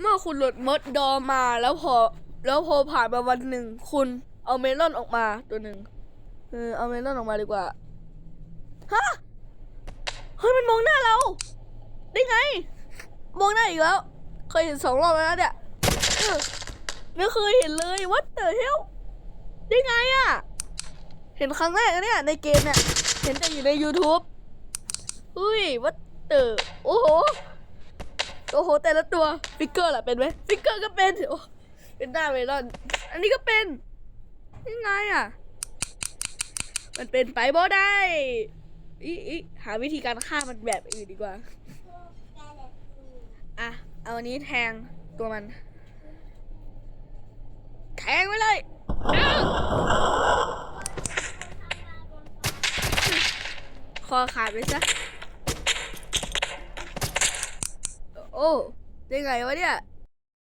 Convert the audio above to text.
เมื่อคุณหลุดมดดอมาแล้วพอ แล้วพอผ่านมาวันหนึ่ง คุณเอาเมลอนออกมาตัวหนึ่งเออเอาเมลอนออกมาดีกว่าฮะเฮ้ยมันมองหน้าเรา ได้ไง มองหน้าอีกแล้ว เคยเห็นสองรอบแล้วเนี่ยไม่เคยเห็นเลย what the hell ได้ไงอะเห็นครั้งแรกเนี่ยในเกมเนี่ย เห็นแต่อยู่ใน YouTube อุ้ย what the โอ้โห โอ้โห แต่ละตัว ฟิกเกอร์ล่ะเป็นไหมฟิกเกอร์ก็เป็นโอ้เป็นหน้าเมลอน อันนี้ก็เป็นยังไงอะ มันเป็นไปบ่ได้อีอีหาวิธีการฆ่ามันแบบอื่นดีกว่า อะ เอาอันนี้แทงตัวมัน แทงไว้เลยอ้าวคอขาดไปซะ โอ้ได้ไงวะเนี่ย